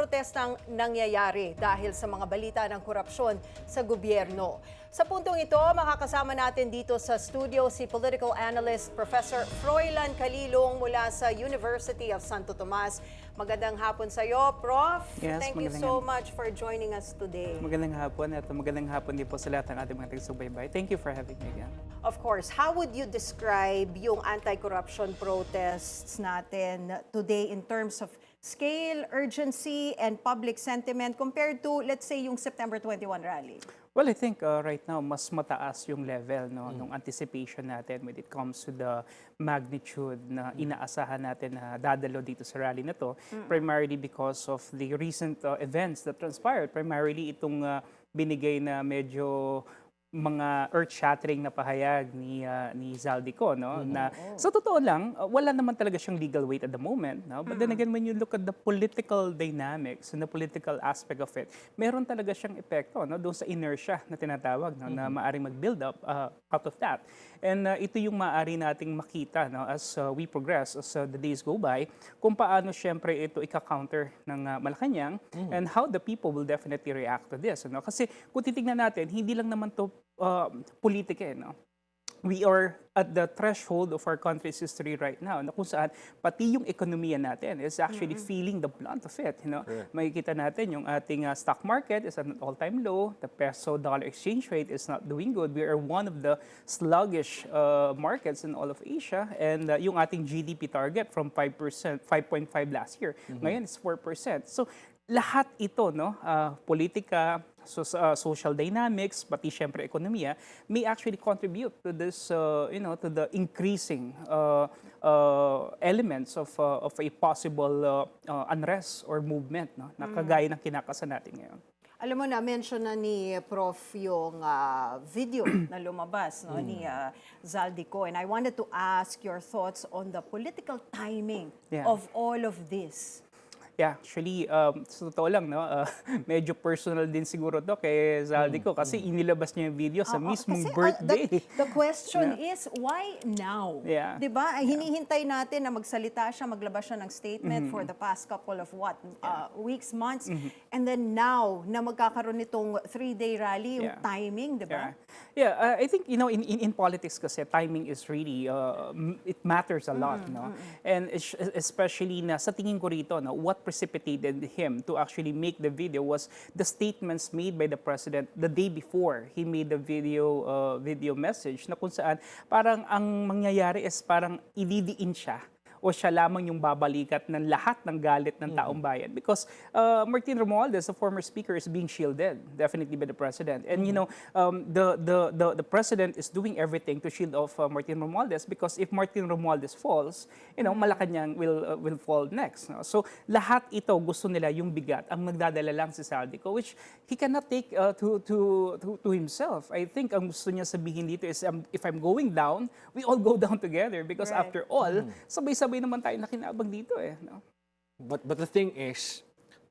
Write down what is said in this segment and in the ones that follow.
protestang nangyayari dahil sa mga balita ng korupsyon sa gobyerno. Sa puntong ito, makakasama natin dito sa studio si political analyst Professor Froilan Calilong mula sa University of Santo Tomas. Magandang hapon sa iyo, Prof. Yes, Thank you so much for joining us today. Magandang hapon at magandang hapon din po sa lahat ng ating mga taga-subaybay. Thank you for having me again. Of course, how would you describe yung anti-corruption protests natin today in terms of scale, urgency, and public sentiment compared to, let's say, yung September 21 rally? Well, I think uh, right now mas mataas yung level no ng anticipation natin when it comes to the magnitude na inaasahan natin na dadalo dito sa rally na to primarily because of the recent uh, events that transpired. Primarily itong uh, binigay na medyo mga earth-shattering na pahayag ni uh, ni Zaldico no? Na sa totoo lang uh, wala naman talaga siyang legal weight at the moment no? But then again when you look at the political dynamics and the political aspect of it meron talaga siyang epekto no? Doon sa inertia na tinatawag no? Na maaring mag-build up uh, out of that and uh, ito yung maaari nating makita no as uh, we progress as uh, the days go by kung paano syempre ito ika-counter ng uh, Malacanang and how the people will definitely react to this no? Kasi kung titingnan natin hindi lang naman to uh, politika no we are at the threshold of our country's history right now na kung saan pati yung ekonomiya natin is actually feeling the blunt of it. You know? Makikita natin yung ating uh, stock market is at an all-time low. The peso-dollar exchange rate is not doing good. We are one of the sluggish uh, markets in all of Asia. And uh, yung ating GDP target from 5%, 5.5 last year, ngayon is 4%. So lahat ito, no, uh, politika, so, uh, social dynamics, pati syempre ekonomiya, may actually contribute to this, uh, you know, to the increasing uh, uh, elements of, uh, of a possible uh, uh, unrest or movement, no, na kagaya ng kinakasa natin ngayon. Alam mo na, mention na ni Prof yung ah, video na lumabas no, ni ah, Zaldico. And I wanted to ask your thoughts on the political timing Yeah. of all of this. Yeah, actually, um, sa totoo lang, no, uh, medyo personal din siguro to kay Zaldico kasi inilabas niya yung video sa Oo, mismong kasi, ah, birthday. the, the question is, why now? Yeah. 'Di ba? Hinihintay natin na magsalita siya, maglabas siya ng statement Mm-hmm. for the past couple of what, uh, weeks, months. And then now, na magkakaroon nitong three-day rally, yung Yeah. timing, 'di ba? Yeah, yeah uh, I think, you know, in, in, in politics kasi, timing is really, uh, m- it matters a lot, no? And es- especially na sa tingin ko rito, no, what precipitated him to actually make the video was the statements made by the president the day before he made the video uh, video message na kung saan parang ang mangyayari is parang ididiin siya o siya lamang yung babalikat ng lahat ng galit ng taong bayan. Because uh, Martin Romualdez, the former speaker, is being shielded, definitely by the president. And you know, um, the, the, the, the president is doing everything to shield off uh, Martin Romualdez because if Martin Romualdez falls, you know, Malacanang will, uh, will fall next. no? So lahat ito gusto nila yung bigat, ang magdadala lang si Saldico, which he cannot take uh, to, to, to, to himself. I think ang gusto niya sabihin dito is, um, if I'm going down, we all go down together because Right. after all, sabay-sabay naman tayo nakinabang dito eh. No? But but the thing is,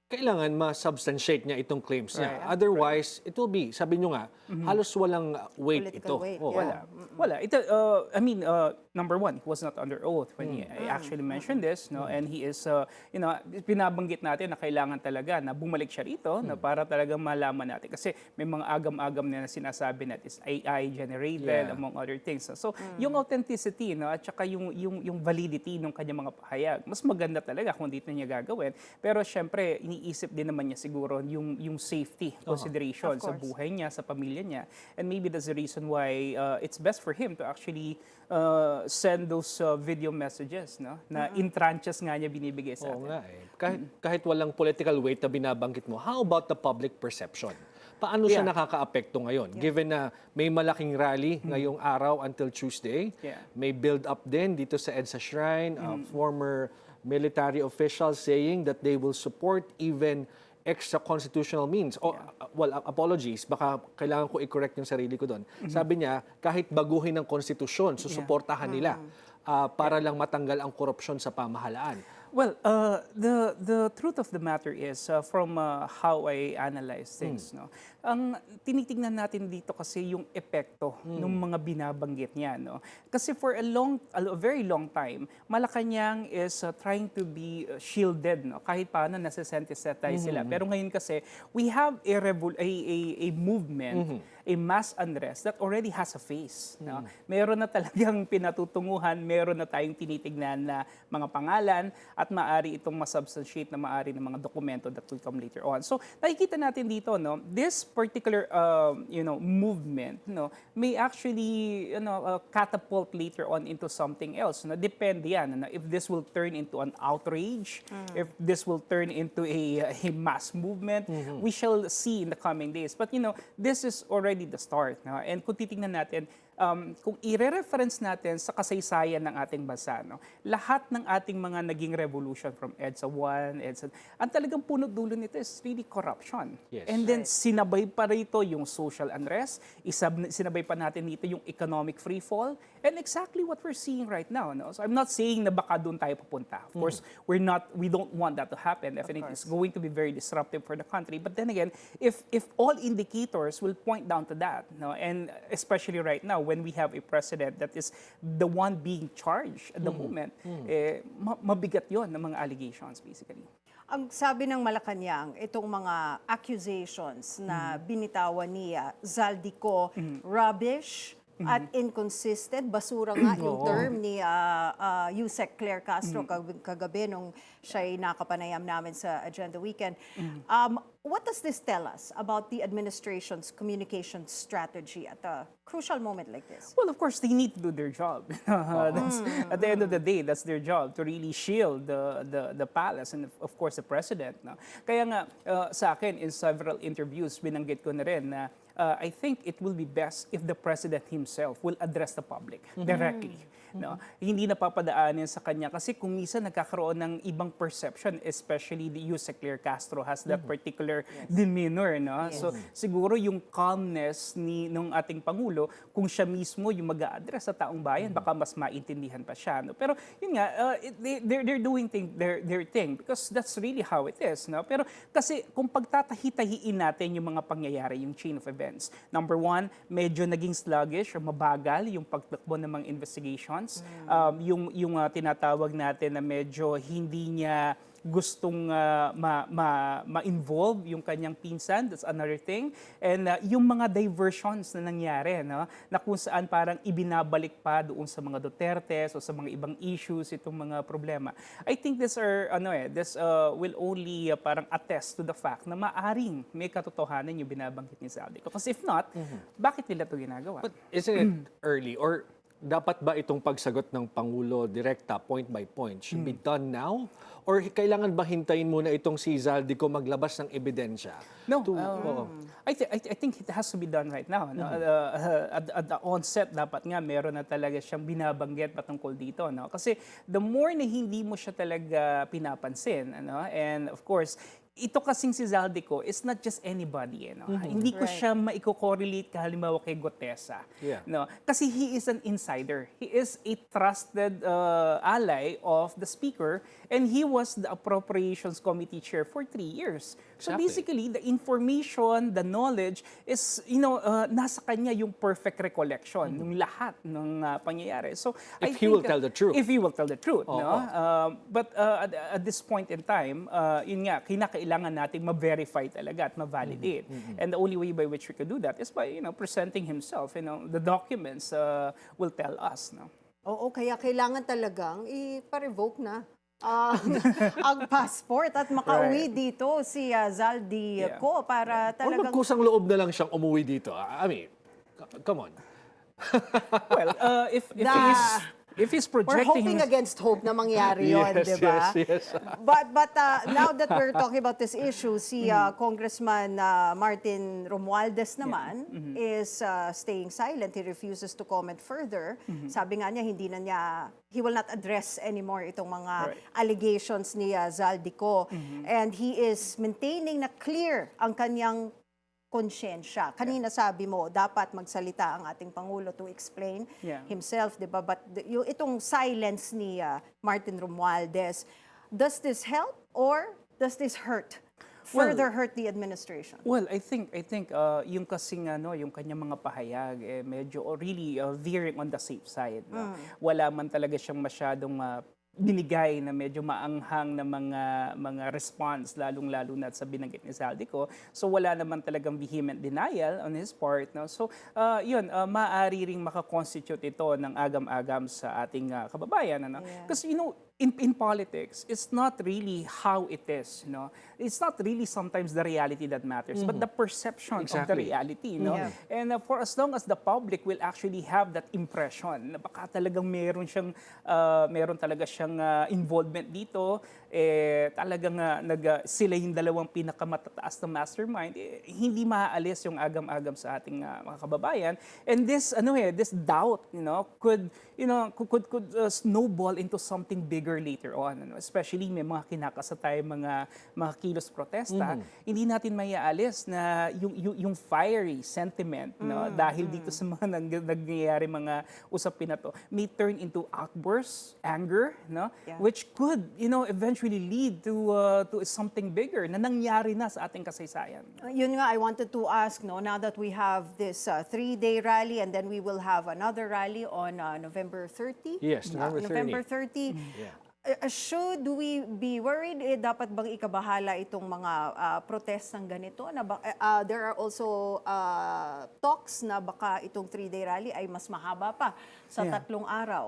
kailangan ma-substantiate niya itong claims niya. Right. Otherwise, it will be, sabi nyo nga, halos walang weight Political ito. weight, Oo. yeah. Wala. Wala. Ito, uh, I mean, uh, number one, he was not under oath when he I actually mentioned this, no? And he is, uh, you know, pinabanggit natin na kailangan talaga na bumalik siya rito na para talaga malaman natin. Kasi may mga agam-agam na sinasabi natin is AI generated, Yeah. among other things. So, yung authenticity, no, at saka yung, yung, yung validity ng kanyang mga pahayag, mas maganda talaga kung dito niya gagawin. Pero syempre, iniisip din naman niya siguro yung, yung safety consideration sa buhay niya, sa pamilya niya. And maybe that's the reason why uh, it's best for him to actually uh, send those uh, video messages, no? Na in tranches nga niya binibigay sa Oo atin. nga eh. Kahit, kahit walang political weight na binabanggit mo, how about the public perception? Paano siya Yeah. nakakaapekto ngayon? Given na may malaking rally ngayong araw until Tuesday, Yeah. may build-up din dito sa EDSA Shrine, uh, former military officials saying that they will support even extra-constitutional means. O, uh, well, uh, apologies, baka kailangan ko i-correct yung sarili ko doon. Sabi niya, kahit baguhin ng konstitusyon, susuportahan nila uh, para lang matanggal ang korupsyon sa pamahalaan. Well, uh, the the truth of the matter is uh, from uh, how I analyze things, no. Ang tinitingnan natin dito kasi yung epekto ng mga binabanggit niya, no. Kasi for a long a very long time, Malacanang is uh, trying to be uh, shielded, no. Kahit paano nasesensitize sila. Pero ngayon kasi we have a revol- a, a, a movement, a mass unrest that already has a face, no. Meron na talagang pinatutunguhan, meron na tayong tinitignan na mga pangalan at maari itong masubstantiate na maari ng mga dokumento that will come later on. So nakikita natin dito no, this particular um, you know movement no may actually you know uh, catapult later on into something else. No depende yan no, if this will turn into an outrage, if this will turn into a, a mass movement, we shall see in the coming days. But you know, this is already the start. No? And kung titingnan natin, um, kung i-reference natin sa kasaysayan ng ating bansa, no, lahat ng ating mga naging revolution from EDSA 1, EDSA, ang talagang punot dulo nito is really corruption. Yes. And then sinabay pa rito yung social unrest, isab, sinabay pa natin dito yung economic free fall, and exactly what we're seeing right now. No? So I'm not saying na baka doon tayo pupunta. Of course, we're not, we don't want that to happen. Definitely, it's going to be very disruptive for the country. But then again, if if all indicators will point down to that, no, and especially right now when we have a president that is the one being charged at the moment, eh, ma- mabigat yon ng mga allegations basically. Ang sabi ng Malacanang, itong mga accusations na binitawan ni ah, Zaldico, rubbish at inconsistent. Basura nga yung term ni ah, ah, Yusek Claire Castro kag- kagabi nung siya'y nakapanayam namin sa Agenda Weekend. Um, what does this tell us about the administration's communication strategy at a crucial moment like this? Well, of course, they need to do their job. That's- At the end of the day, that's their job to really shield the the, the palace and of course the president. No? Kaya nga uh, sa akin in several interviews binanggit ko na rin na uh, I think it will be best if the president himself will address the public directly. No? Hindi napapadaanin sa kanya kasi kung minsan nagkakaroon ng ibang perception, especially the Yusek Claire Castro has that particular demeanor. No? So siguro yung calmness ni nung ating Pangulo, kung siya mismo yung mag address sa taong bayan, baka mas maintindihan pa siya. No? Pero yun nga, uh, it- they, they're, they're doing thing, their, their thing because that's really how it is. No? Pero kasi kung pagtatahi-tahiin natin yung mga pangyayari, yung chain of events, number one, medyo naging sluggish o mabagal yung pagtakbo ng mga investigations. Um, yung yung uh, tinatawag natin na medyo hindi niya gustong uh, ma, ma, ma-involve yung kanyang pinsan, that's another thing. And uh, yung mga diversions na nangyari, no? na kung saan parang ibinabalik pa doon sa mga Duterte o sa mga ibang issues itong mga problema. I think this are ano eh, this uh, will only uh, parang attest to the fact na maaring may katotohanan yung binabanggit ni Saldico. Kasi if not, bakit nila to ginagawa? But isn't it early or dapat ba itong pagsagot ng Pangulo direkta, point by point, should be done now? Or kailangan ba hintayin muna itong si Zaldico maglabas ng ebidensya? No, To- um, Oo. I, thi- I, thi- I think it has to be done right now. No? Uh, uh, at, at the onset, dapat nga meron na talaga siyang binabanggit patungkol dito. No? Kasi the more na hindi mo siya talaga pinapansin, ano? and of course, ito kasing si Zaldico is not just anybody. Eh, no? Hindi ko Right. siya maiko-correlate kahalimbawa kay Gotesa. Yeah. No? Kasi he is an insider. He is a trusted uh, ally of the speaker and he was the appropriations committee chair for three years. So Exactly. basically, the information, the knowledge is, you know, uh, nasa kanya yung perfect recollection ng lahat ng uh, pangyayari. So I If he will think, uh, tell the truth. If he will tell the truth, Oo. no? Um, but uh, at, at this point in time, uh, yun nga, kinakailangan nating ma-verify talaga at ma-validate. Mm-hmm. And the only way by which we could do that is by, you know, presenting himself. You know, the documents uh, will tell us, no? Oo, kaya kailangan talagang ipa-revoke na ah, ang passport at makauwi dito si uh, Zaldi Yeah. ko para Or talagang magkusang loob na lang siyang umuwi dito. I mean, c- come on. Well, uh, if, if he's, if he's we're projecting hoping his- against hope na mangyari yun, Yes, di ba? yes, yes. But but uh, now that we're talking about this issue, si uh, Congressman uh, Martin Romualdez naman is uh, staying silent. He refuses to comment further. Sabi nga niya hindi na niya he will not address anymore itong mga Right. allegations ni uh, Zaldico. And he is maintaining na clear ang kanyang konsyensya. Kanina sabi mo, dapat magsalita ang ating Pangulo to explain Yeah. himself, di ba? But yung, itong silence ni uh, Martin Romualdez, Does this help or does this hurt? Well- Further hurt the administration? Well, I think I think uh, yung kasing ano, yung kanyang mga pahayag eh medyo oh, really uh, veering on the safe side. No? Wala man talaga siyang masyadong uh, binigay na medyo maanghang na mga mga response lalong-lalo na sa binanggit ni Saldico. So wala naman talagang vehement denial on his part, no. So uh, 'yun, uh, maaari ring makakonstitute ito ng agam-agam sa ating uh, kababayan, ano. Yeah. Kasi you know, in, in politics, it's not really how it is, you know. It's not really sometimes the reality that matters, but the perception of the Exactly. reality, no. Yeah. And uh, for as long as the public will actually have that impression na baka talagang meron siyang uh, meron talaga siyang uh, involvement dito, eh talagang uh, nag uh, sila yung dalawang pinakamatataas na mastermind, eh, hindi maaalis yung agam-agam sa ating uh, mga kababayan. And this ano eh, this doubt, you know, could you know, could could, could uh, snowball into something bigger later on, ano? especially may mga kinakasa tayo mga mga kilos protesta, hindi natin maiaalis na yung yung, yung fiery sentiment no dahil dito sa mga nang, nangyayari mga usapin na to may turn into outbursts, anger, no, Yeah. which could, you know, eventually lead to uh, to something bigger na nangyari na sa ating kasaysayan. Uh, Yun nga, I wanted to ask, no, now that we have this uh, three-day rally and then we will have another rally on uh, November 30? Yes, Uh, November 30. November 30. Yeah. Uh, should we be worried? Eh, dapat bang ikabahala itong mga uh, protestang ganito? Na ba, eh, uh, there are also uh, talks na baka itong three-day rally ay mas mahaba pa sa Yeah. tatlong araw.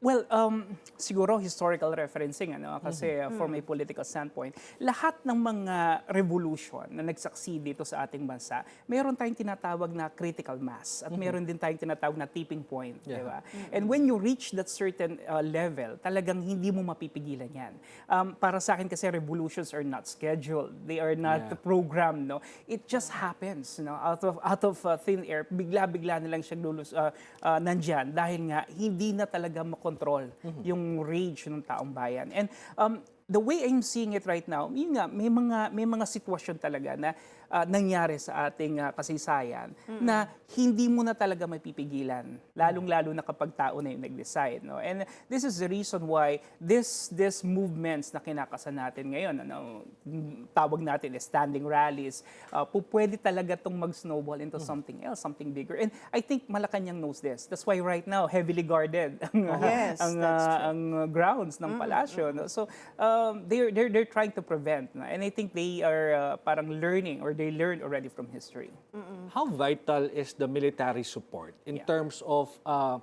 Well, um, siguro historical referencing, ano, kasi uh, from a political standpoint, lahat ng mga revolution na nagsucceed dito sa ating bansa, meron tayong tinatawag na critical mass at meron din tayong tinatawag na tipping point, di ba? And when you reach that certain uh, level, talagang hindi mo mapipigilan yan. Um, para sa akin kasi revolutions are not scheduled. They are not Yeah. programmed, no? It just happens, no? Out of out of uh, thin air, bigla-bigla na lang siya lulus uh, uh, nandyan dahil nga hindi na talaga makontrol yung rage ng taong bayan. And um, the way I'm seeing it right now, yun nga, may mga may mga sitwasyon talaga na uh, nangyari sa ating uh, kasaysayan na hindi mo na talaga mapipigilan, lalong-lalo na kapag tao na yung nag-decide, no? And this is the reason why this this movements na kinakasa natin ngayon, ano, tawag natin standing rallies, uh, po pwede talaga tong mag-snowball into something else, something bigger. And I think Malacanang knows this. That's why right now heavily guarded ang uh, Yes, ang, uh, ang grounds ng palasyo. No? So um, they're they're they're trying to prevent, no? and I think they are uh, parang learning or they learned already from history. How vital is the military support in Yeah. terms of uh,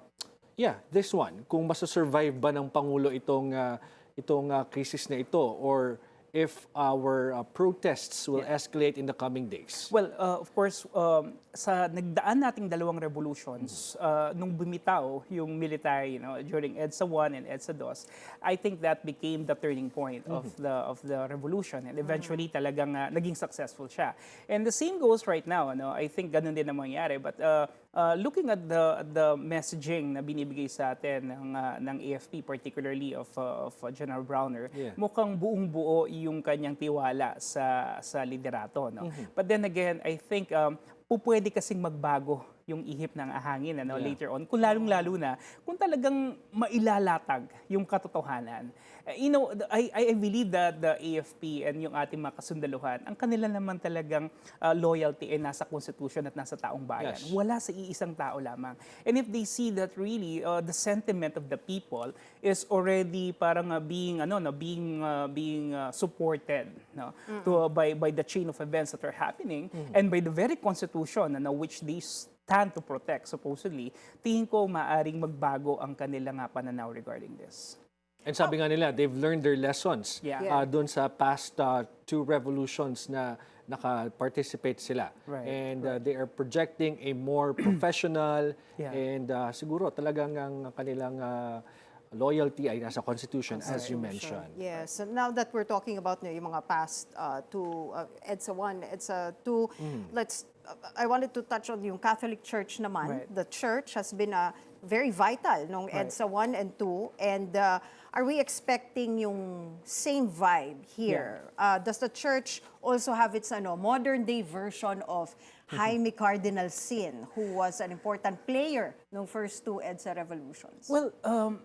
yeah, this one? Kung masasurvive ba ng pangulo itong uh, itong uh, crisis na ito or if our uh, protests will escalate in the coming days? Well, uh, of course, um, sa nagdaan nating dalawang revolutions, uh, nung bumitaw yung military, you know, during EDSA 1 and EDSA 2, I think that became the turning point of the of the revolution and eventually talagang uh, naging successful siya. And the same goes right now, ano, I think ganun din ang mangyayari. But uh, uh, looking at the the messaging na binibigay sa atin ng uh, ng AFP particularly of uh, of General Browner, Yeah. mukhang buong-buo yung kanyang tiwala sa sa liderato no. But then again, I think um pupwede kasing magbago yung ihip ng ahangin ano, Yeah. later on. Kung lalong-lalo na, kung talagang mailalatag yung katotohanan. Eh, you know, I, I believe that the AFP and yung ating mga kasundaluhan, ang kanila naman talagang uh, loyalty ay nasa constitution at nasa taong bayan. Yes. Wala sa iisang tao lamang. And if they see that really uh, the sentiment of the people is already parang uh, being ano no being uh, being uh, supported no to uh, by by the chain of events that are happening and by the very constitution ano which they stand to protect supposedly tingin ko maaring magbago ang kanilang uh, pananaw regarding this. And sabi nga nila, they've learned their lessons Yeah. uh, doon sa past uh, two revolutions na naka-participate sila. Right, And uh, they are projecting a more professional Yeah. and uh, siguro talagang ang kanilang uh, loyalty ay nasa constitution as you mentioned. Yes, and now that we're talking about yung mga past uh, two, uh, EDSA 1, EDSA 2, let's, uh, I wanted to touch on yung Catholic Church naman. Right. The church has been uh, very vital nung Right. EDSA 1 and 2. And uh, are we expecting yung same vibe here? Uh, does the church also have its ano, modern day version of Jaime Cardinal Sin, who was an important player nung first two EDSA revolutions? Well, um,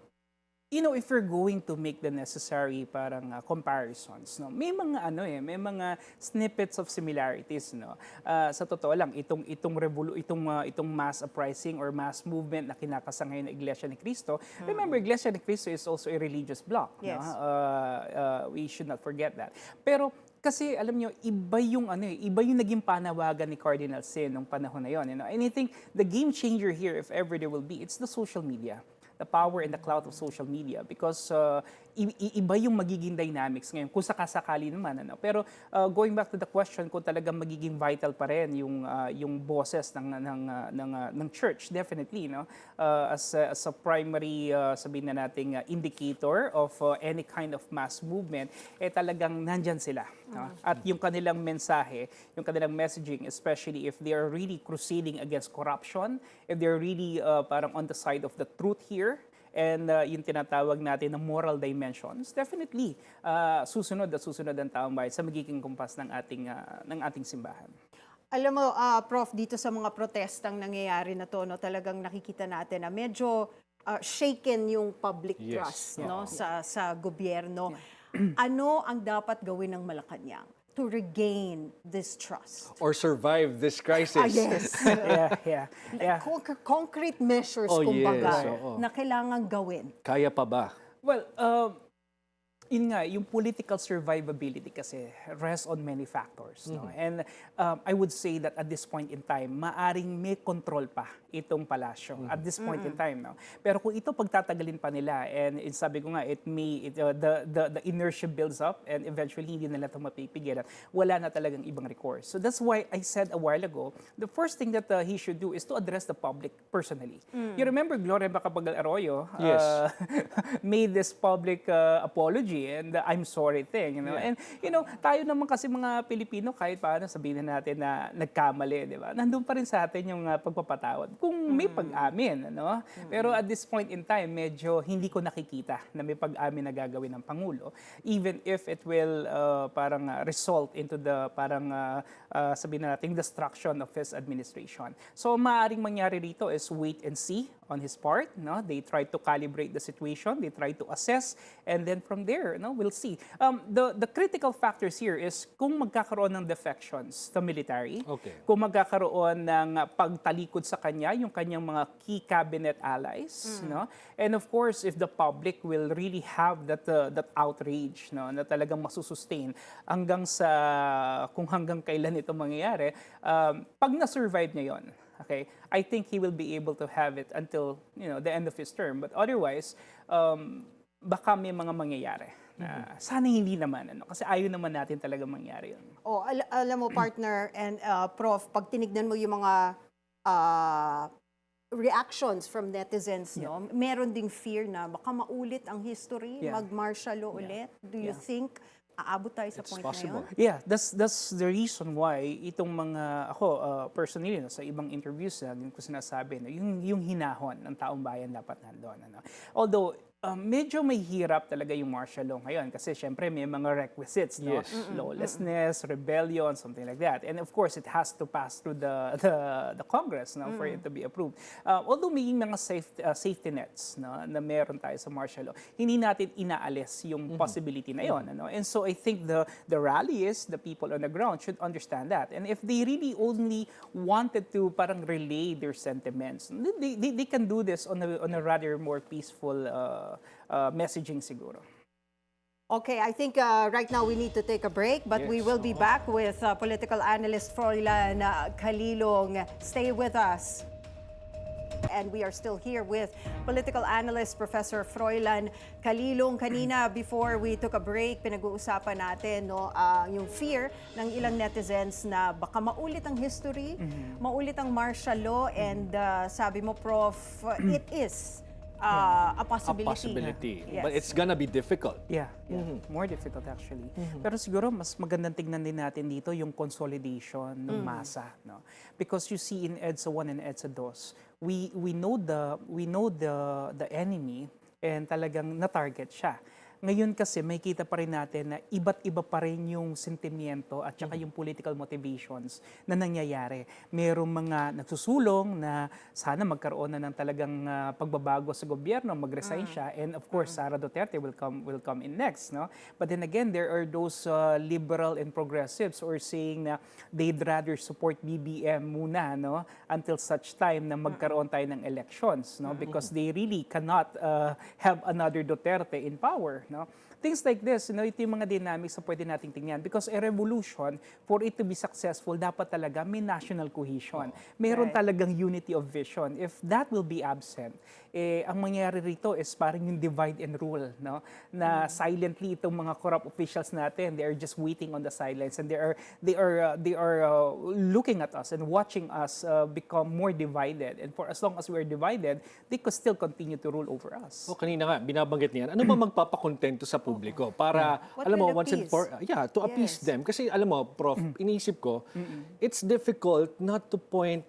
you know, if we're going to make the necessary parang uh, comparisons, no, may mga ano eh, may mga snippets of similarities, no. Ah, sa totoo lang, itong itong revolu itong uh, itong mass uprising or mass movement na kinakasa ngayon ng Iglesia ni Cristo. Remember, Iglesia ni Cristo is also a religious bloc, Yes. no. Uh, uh, we should not forget that. Pero kasi alam nyo, iba yung ano eh, iba yung naging panawagan ni Cardinal Sin nung panahon na yon, you know. And I think the game changer here, if ever there will be, it's the social media the power and the clout of social media because uh, iba yung magiging dynamics ngayon kung sakasakali naman ano. Pero uh, going back to the question kung talagang magiging vital pa rin yung uh, yung boses ng ng uh, ng uh, ng church definitely no? Uh, as a, as a primary uh, sabihin na nating uh, indicator of uh, any kind of mass movement eh talagang nandyan sila no? at yung kanilang mensahe yung kanilang messaging especially if they are really crusading against corruption if they're really uh, parang on the side of the truth here and uh, yung tinatawag natin na moral dimensions, definitely uh, susunod at susunod ang taong bayan sa magiging kumpas ng ating uh, ng ating simbahan. Alam mo, ah, Prof, dito sa mga protestang nangyayari na to, no, talagang nakikita natin na medyo ah, shaken yung public Yes. trust no, sa, sa gobyerno. ano ang dapat gawin ng Malacanang to regain this trust? Or survive this crisis. Ah, yes. yeah, yeah, yeah. Conc- concrete measures, Oh, kumbaga, yes, oo. na kailangan gawin. Kaya pa ba? Well, um, yun nga, yung political survivability kasi rests on many factors. No? And um, I would say that at this point in time, maaring may control pa itong palasyo at this point in time. No? Pero kung ito pagtatagalin pa nila, and, and sabi ko nga, it may, it, uh, the, the, the inertia builds up and eventually hindi nila ito mapipigilan, wala na talagang ibang recourse. So that's why I said a while ago, the first thing that uh, he should do is to address the public personally. You remember Gloria Macapagal Arroyo Yes. uh, made this public uh, apology and the I'm sorry thing, you know. Yeah. And you know, tayo naman kasi mga Pilipino kahit paano sabihin na natin na nagkamali, 'di ba? Nandun pa rin sa atin yung uh, pagpapatawad. Kung may pag-amin, ano? Pero at this point in time, medyo hindi ko nakikita na may pag-amin na gagawin ng pangulo even if it will uh, parang uh, result into the parang uh, uh, sabihin na natin destruction of his administration. So maaring mangyari rito is wait and see on his part, no? They try to calibrate the situation, they try to assess and then from there, no, we'll see. Um, the the critical factors here is kung magkakaroon ng defections sa military, Okay. kung magkakaroon ng pagtalikod sa kanya yung kanyang mga key cabinet allies, no? And of course, if the public will really have that uh, that outrage, no, na talagang masusustain hanggang sa kung hanggang kailan ito mangyayari, um, pag na-survive niya 'yon, okay, I think he will be able to have it until, you know, the end of his term. But otherwise, um, baka may mga mangyayari. Na, sana hindi naman, ano, kasi ayaw naman natin talaga mangyari yun. O, al- alam mo, partner and uh, prof, pag tinignan mo yung mga uh, reactions from netizens, no, meron ding fear na baka maulit ang history, Yeah. mag-martial law ulit. Do you Yeah. think aabot tayo sa It's point possible. na yun? Yeah, that's that's the reason why itong mga ako uh, personally no, sa ibang interviews na din ko sinasabi no, yung yung hinahon ng taong bayan dapat nandoon ano. Although um, medyo may hirap talaga yung martial law ngayon kasi syempre may mga requisites no? Yes. lawlessness rebellion something like that. And of course it has to pass through the the, the Congress no for it to be approved. Uh, although may mga safe, uh, safety nets no na meron tayo sa martial law hindi natin inaalis yung possibility na yon ano? And so I think the the rallies the people on the ground should understand that. And if they really only wanted to parang relay their sentiments they, they, they can do this on a on a rather more peaceful uh, uh, messaging siguro Okay, I think uh, right now we need to take a break, but we Yes, will be back with uh, political analyst Froilan uh, Kalilong. Stay with us. And we are still here with political analyst Professor Froilan Kalilong. Kanina, before we took a break, pinag-uusapan natin no, ah, yung fear ng ilang netizens na baka maulit ang history, maulit ang martial law, and uh, sabi mo, Prof, uh, it is uh, a A possibility. possibility. Yes. But it's gonna be difficult. Yeah, yeah. more difficult actually. Pero siguro mas magandang tignan din natin dito yung consolidation ng masa, no? Because you see in EDSA 1 and EDSA 2, we we know the we know the the enemy and talagang na-target siya. Ngayon kasi may kita pa rin natin na iba't iba pa rin yung sentimiento at saka yung political motivations na nangyayari. Merong mga nagsusulong na sana magkaroon na ng talagang ah, pagbabago sa gobyerno, mag-resign siya and of course Sara Duterte will come will come in next, no? But then again, there are those uh, liberal and progressives who are saying na they'd rather support BBM muna, no? Until such time na magkaroon tayo ng elections, no? Because they really cannot uh, have another Duterte in power, no? Things like this, you know, ito yung mga dynamics na pwede nating tingnan. Because a revolution, for it to be successful, dapat talaga may national cohesion. Meron Right. talagang unity of vision. If that will be absent, eh, ang mangyayari rito is parang yung divide and rule, no? Na silently itong mga corrupt officials natin, they are just waiting on the sidelines and they are they are uh, they are uh, looking at us and watching us uh, become more divided. And for as long as we are divided, they could still continue to rule over us. O kanina nga, binabanggit niyan, ano ba magpapakontento sa publiko para, What alam mo, once and appease? for, yeah, to appease Yes. them. Kasi alam mo, Prof, inisip ko, it's difficult not to point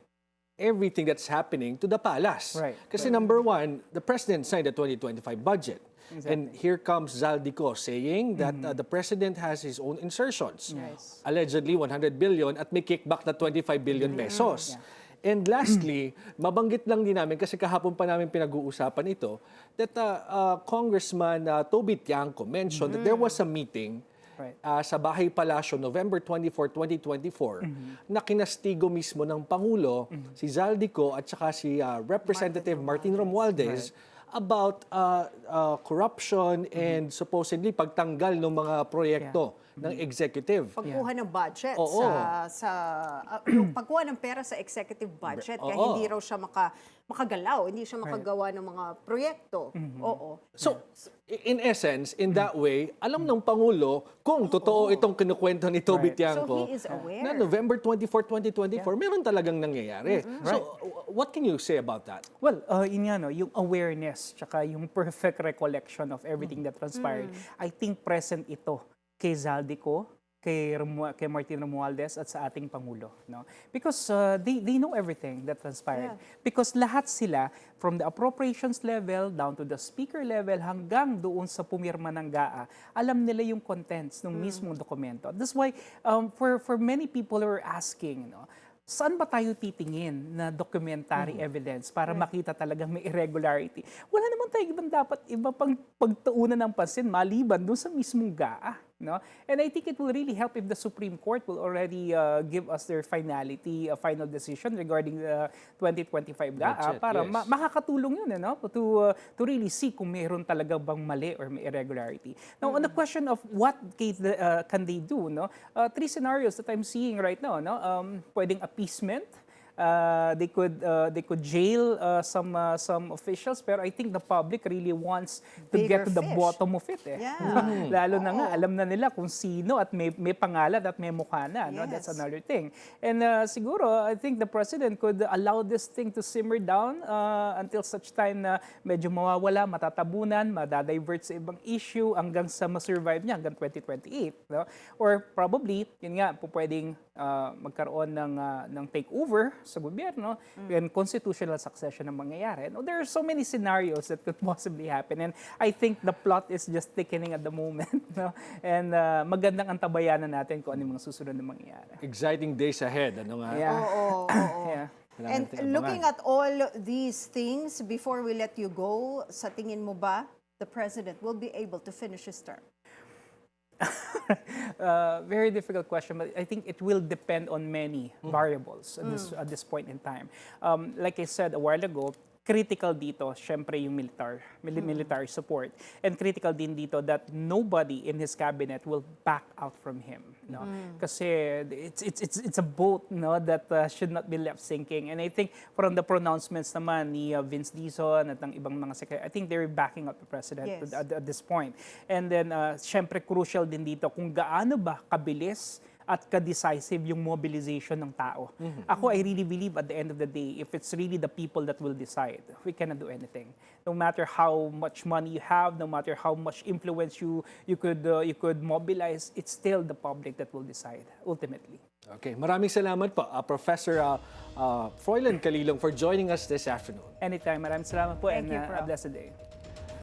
everything that's happening to the palace. Right. Kasi number one, the president signed the 2025 budget. And here comes Zaldico saying that uh, the president has his own insertions. Yes. Allegedly 100 billion at may kickback na 25 billion pesos. And lastly, mabanggit lang din namin kasi kahapon pa namin pinag-uusapan ito that uh, uh, Congressman uh, Toby Tiangco mentioned that there was a meeting Right. uh, sa Bahay Palasyo November 24, 2024 na kinastigo mismo ng Pangulo si Zaldico at saka si uh, Representative Martin Romualdez. About uh, uh, corruption and supposedly pagtanggal ng mga proyekto ng executive. Pagkuha ng budget Oo. sa sa ah, yung pagkuha ng pera sa executive budget kaya Oo. hindi raw siya maka makagalaw, hindi siya makagawa ng mga proyekto. Oo. So, in essence, in that way, alam ng Pangulo kung totoo itong kinukwento ni Toby Right. Tiangco So he is aware. na November 24, 2024, meron talagang nangyayari. So, w- what can you say about that? Well, uh, yun nga, no, yung awareness, tsaka yung perfect recollection of everything that transpired, I think present ito kay Zaldico, kay, Romu- kay Martin Romualdez at sa ating Pangulo. No? Because uh, they, they know everything that transpired. Because lahat sila, from the appropriations level down to the speaker level hanggang doon sa pumirma ng GAA, alam nila yung contents ng mismong dokumento. That's why um, for, for many people who are asking, no, saan ba tayo titingin na documentary evidence para makita talagang may irregularity? Wala naman tayo ibang dapat iba pang pagtuunan ng pansin maliban doon sa mismong GAA. No? And I think it will really help if the Supreme Court will already uh, give us their finality, a final decision regarding the 2025 GAA Budget, para yes. ma- makakatulong yun ano, to, uh, to really see kung meron talaga bang mali or may irregularity. Now, on the question of what can, uh, can they do, no? Uh, three scenarios that I'm seeing right now. No? Um, pwedeng appeasement, uh, they could uh, they could jail uh, some uh, some officials pero I think the public really wants to Bigger get to the fish. bottom of it eh. Yeah. Lalo na nga alam na nila kung sino at may may pangalan at may mukha na no that's Yes. another thing. And uh, siguro I think the president could allow this thing to simmer down uh, until such time na medyo mawawala, matatabunan, madadivert sa ibang issue hanggang sa ma-survive niya hanggang 2028 no? Or probably yun nga pwedeng uh, magkaroon ng uh, ng takeover sa gobyerno and constitutional succession ang mangyayari. No, there are so many scenarios that could possibly happen and I think the plot is just thickening at the moment. No? And uh, magandang antabayanan natin kung ano yung mga susunod na mangyayari. Exciting days ahead. Ano nga? Yeah. Oo, oo. Yeah. Kailangan And looking at all these things, before we let you go, sa tingin mo ba, the president will be able to finish his term? uh, very difficult question, but I think it will depend on many variables at this at this point in time. Um, like I said a while ago, critical dito, syempre yung militar, mili- military support, and critical din dito that nobody in his cabinet will back out from him. No, kasi it's it's it's it's a boat, no, that uh, should not be left sinking. And I think from the pronouncements naman ni uh, Vince Dizon at ng ibang mga secretary, I think they're backing up the president Yes. at, at this point. And then, uh, syempre, crucial din dito kung gaano ba kabilis at ka-decisive yung mobilization ng tao. Ako, I really believe at the end of the day, if it's really the people that will decide, we cannot do anything. No matter how much money you have, no matter how much influence you you could uh, you could mobilize, it's still the public that will decide ultimately. Okay, maraming salamat po, uh, Professor uh, uh, Froilan Kalilong for joining us this afternoon. Anytime. Maraming salamat po Thank and you, uh, a blessed day.